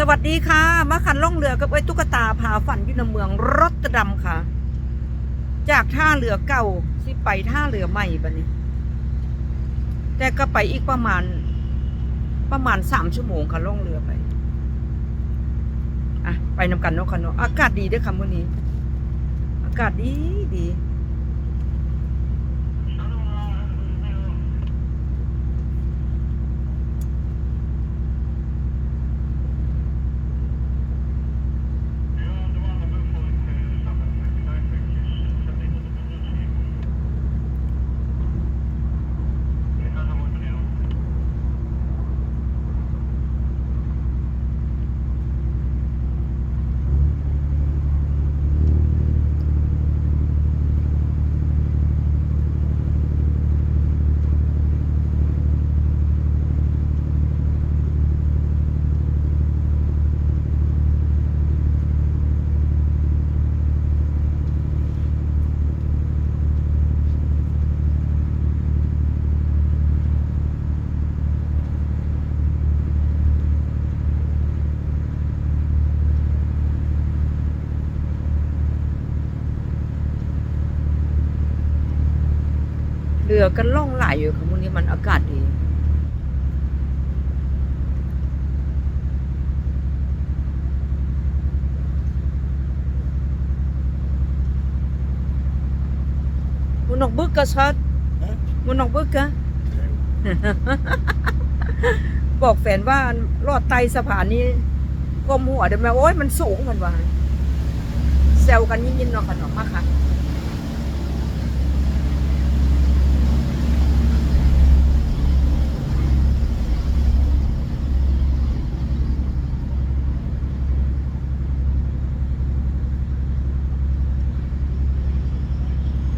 สวัสดีค่ะ มาขันล่องเรือกับไอ้ตุ๊กตาพาฝันอยู่ในเมืองรอตดัมค่ะ จากท่าเรือเก่าสิไปท่าเรือใหม่บัดนี้ แต่ก็ไปอีกประมาณ ประมาณสามชั่วโมงค่ะล่องเรือไปอะไปนำกันเนาะค่ะเนาะอากาศดีด้วยค่ะมื้อนี้ อากาศดีดี รือกันล่องไหลอยู่ค่ะมื้อนี้มันอากาศดี Moet nog boeken, schat? Hè? Moet nog boeken? บอกแฟนว่ารอดไตสะพานนี้ก้มหัวเดี๋ยวมาโอ๊ยมันสูงมันว่าแซวกันยินๆเนาะค่ะเนาะมาค่ะ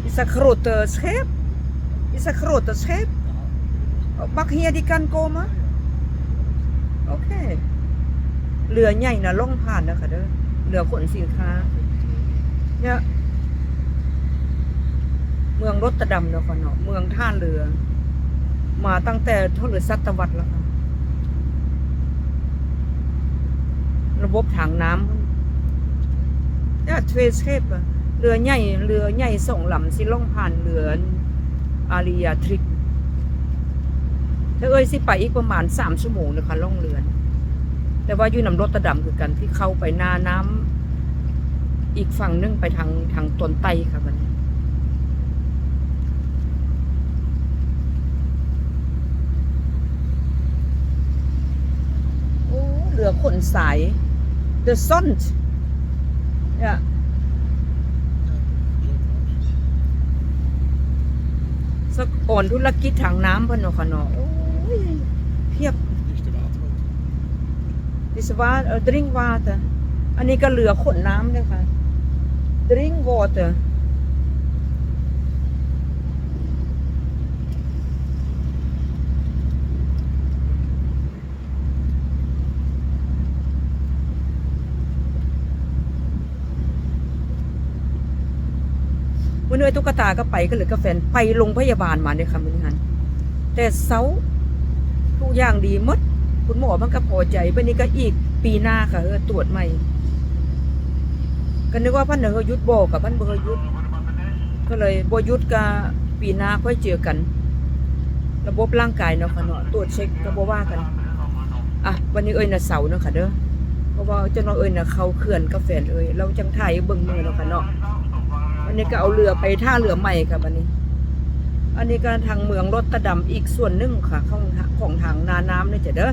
Is een grote schip? Is een grote schip? Mag hier die kan komen? โอเคเรือใหญ่นะล่องผ่านนะคะเด้อเรือขนสินค้า เนี่ย เมืองรถตะดำเนาะค่ะเนาะ เมืองท่าเรือ มาตั้งแต่เท่าเรือศตวรรษแล้วค่ะ ระบบถังน้ำเนี่ยเทรสเคปอะ เรือใหญ่เรือใหญ่สองลำสิล่องผ่านเรืออาริยาทริกถ้าเอ้ยสิไปอีกประมาณสามชั่วโมงนะคะล่องเรือนแต่ว่าอยู่นำรถตะดำคือกันที่เข้าไปหน้าน้ำอีกฝั่งนึงไปทางทางตนไตค่ะมันโอ้เรือขนสาย The Sun เนี่ย สกอ่อนธุรกิจทางน้ำเพิ่นเนาะค่ะเนาะโอ้ยเพียบ Dichte waterboot. ดิสวาเออ drink water อันนี้ก็เหลือขนน้ำเลยค่ะ drink water วันนี้ไอ้ตุ๊กตาก็ไปก็เหลือกาแฟนไปโรงพยาบาลมาเนี่ยค่ะมื้อนี้หันแต่เซาทุกอย่างดีมดคุณหมอมันก็พอใจวันนี้ก็อีกปีหน้าค่ะเออตรวจใหม่ก็นึกว่าพันเนอยุดโบกับพันเบอร์ยุดก็เลยโบยุดกับปีหน้าค่อยเจอกัน ระบบร่างกายเนาะค่ะเนาะตรวจเช็คก็บว่ากันอะวันนี้เอ้ยน่ะเสาเนาะค่ะเด้อเพราะว่าเจ้าน้องเอ้ยน่ะเขาเขื่อนกาแฟเอ้ยเราจังถ่ายเบิ่งมือเนาะค่ะเนาะ อันนี้ก็เอาเรือไปท่าเรือใหม่ค่ะวันนี้ อันนี้ก็ทางเมืองรถตะดำอีกส่วนหนึ่งค่ะ ของของทางนาน้ำเนี่จ้ะเด้อ